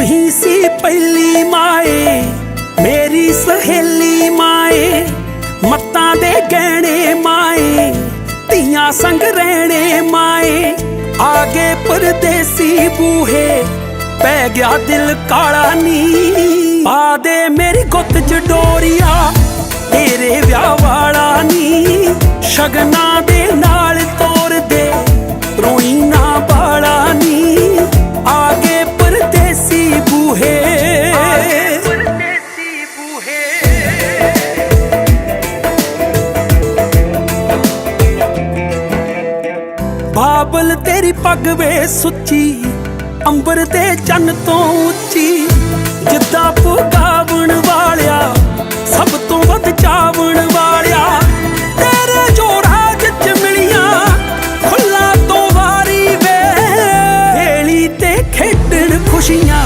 ਤੂੰ ਹੀ ਸੀ ਪਹਿਲੀ ਮਾਏ, ਮੇਰੀ ਸਹੇਲੀ ਮਾਏ, ਮੱਤਾਂ ਦੇ ਗਹਿਣੇ ਮਾਏ, ਧੀਆਂ ਸੰਗ ਰਹਿਣੇ ਮਾਏ। ਆਗੇ ਪਰਦੇਸੀ ਬੂਹੇ, ਪੈ ਗਿਆ ਦਿਲ ਕਾਲਾ ਨੀ। ਪਾ ਦੇ ਮੇਰੀ ਗੁੱਤ ਚ ਡੋਰੀਆ, ਤੇਰੇ ਵਿਆਹ ਵਾਲਾ ਨੀ। ਸ਼ਗਨਾ ਬਾਬਲ ਤੇਰੀ ਪੱਗ ਵੇ ਸੁੱਚੀ, ਅੰਬਰ ਦੇ ਚੰਨ ਤੋਂ ਉੱਚੀ। ਜਿੱਦਾਂ ਪੁਗਾਵਣ ਵਾਲਿਆ, ਸਭ ਤੋਂ ਵੱਧ ਚਾਵਣ ਵਾਲਿਆ। ਤੇਰੇ ਜੋ ਰਾਜ ਮਿਲੀਆਂ ਖੁੱਲਾ ਤੋਂ ਵਾਰੀ ਵੇ। ਵੇਲੀ ਤੇ ਖੇਡਣ ਖੁਸ਼ੀਆਂ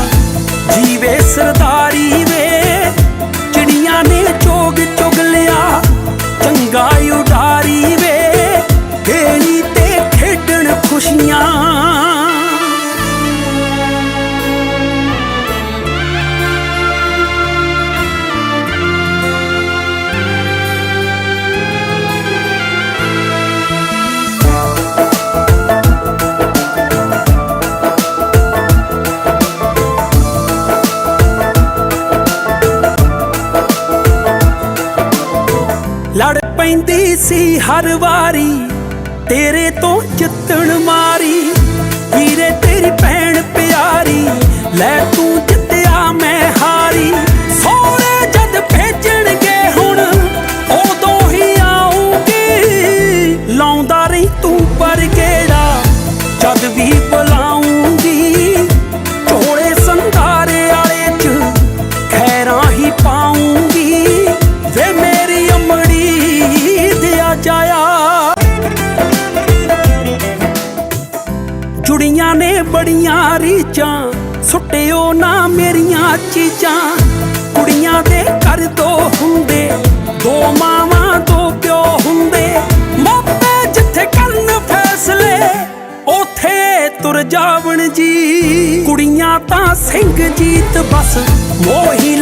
ਲੜ ਪੈਂਦੀ ਸੀ ਹਰ ਵਾਰੀ। ਤੇਰੇ ਤੋਂ ਜਿੱਤਣ ਮਾਰੀ। ਵੀਰੇ, ਤੇਰੀ ਭੈਣ ਪਿਆਰੀ, ਲੈ ਤੂੰ ਦਿਆ ਜੁੜੀਆਂ ਨੇ ਬੜੀਆਂ ਰੀਚਾਂ ਸੁੱਟਿਓ ਨਾ ਮੇਰੀਆਂ ਚੀਜ਼ਾਂ। ਕੁੜੀਆਂ ਦੇ ਘਰ ਦੋ ਹੁੰਦੇ, ਦੋ ਮਾਵਾਂ, ਦੋ ਪਿਓ ਹੁੰਦੇ। ਮਾਪੇ ਜਿੱਥੇ ਕਰਨ ਫੈਸਲੇ, ਉਥੇ ਤੁਰ ਜਾਵਣ ਜੀ। ਕੁੜੀਆਂ ਤਾਂ ਸਿੰਘ ਜੀਤ ਬਸ, ਮੋਹੀ